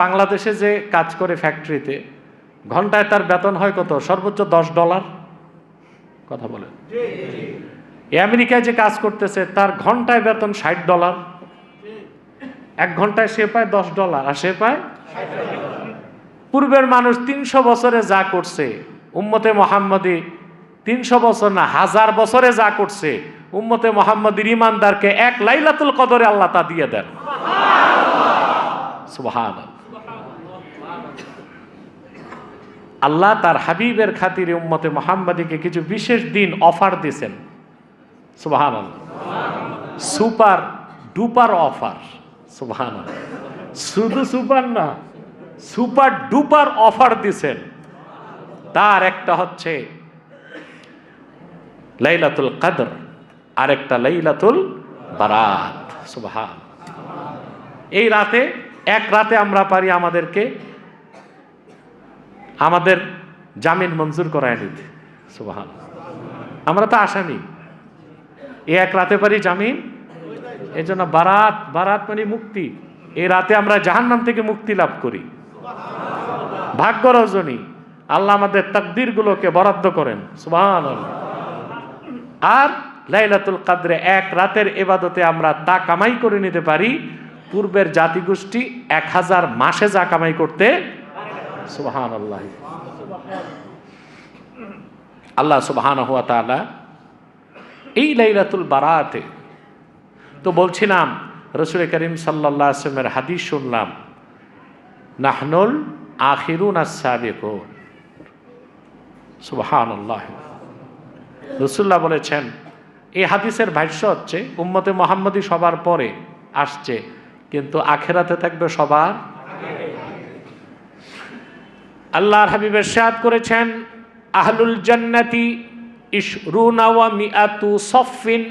বাংলাদেশে যে কাজ করে ফ্যাক্টরিতে ঘন্টায় তার বেতন হয় কত? সর্বোচ্চ দশ ডলার? কথা বলেন। আমেরিকায় যে কাজ করতেছে তার ঘন্টায় বেতন ষাট ডলার। এক ঘন্টায় সে পায় দশ ডলার আর সে পায় পূর্বের মানুষ তিনশো বছরে যা করছে উম্মতে মোহাম্মদী তিনশো বছর না হাজার বছরে যা করছে উম্মতে মোহাম্মদীর ইমানদারকে এক লাইলাতুল কদরে আল্লাহ তা দিয়ে দেন। সুবহান আল্লাহ তার হাবিবের খাতিরে উম্মতে মোহাম্মদীকে কিছু বিশেষ দিন অফার দিয়েছেন। সুবহান সুপার ডুপার অফার। সুবহান শুধু সুপার না, সুপার ডুপার অফার দিছেন তার একটা হচ্ছে লাইলাতুল কাদর, আরেকটা লাইলাতুল বারাত। সুবহান এই রাতে, এক রাতে আমরা পারি আমাদেরকে আমাদের জামিন মঞ্জুর করায় নিতে সুবহান। আমরা তো আসামি। এ এক রাতে পারি জামিন এই জন্য বারাত বারাত মানে মুক্তি। এই রাতে আমরা জাহান্নাম থেকে মুক্তি লাভ করি। ভাগ্য রজনী, আল্লাহ আমাদের তাকদির গুলোকে বরাদ্দ করেন। সুবহান আর লাইলাতুল কাদরে এক রাতের এবাদতে আমরা তা কামাই করে নিতে পারি। পূর্বের জাতিগোষ্ঠী এক হাজার মাসে যা কামাই করতে আল্লাহ সুবহান হুয়া এই লাইলাতুল বারাতে তো বলছিলাম, রসুল করিম সাল্লাহ আসলামের হাদিস শুনলাম, নাহনুল আখিরুন আসাবেকুন সুবহান রসুল্লাহ বলেছেন, এই হাদিসের ভাষ্য হচ্ছে, উম্মতে মোহাম্মদী সবার পরে আসছে, কিন্তু আখেরাতে থাকবে সবার আল্লাহর হাবিবের সাদ করেছেন আহলুল জান্নাতি ইশরুনা ওয়া মিআতু সফিন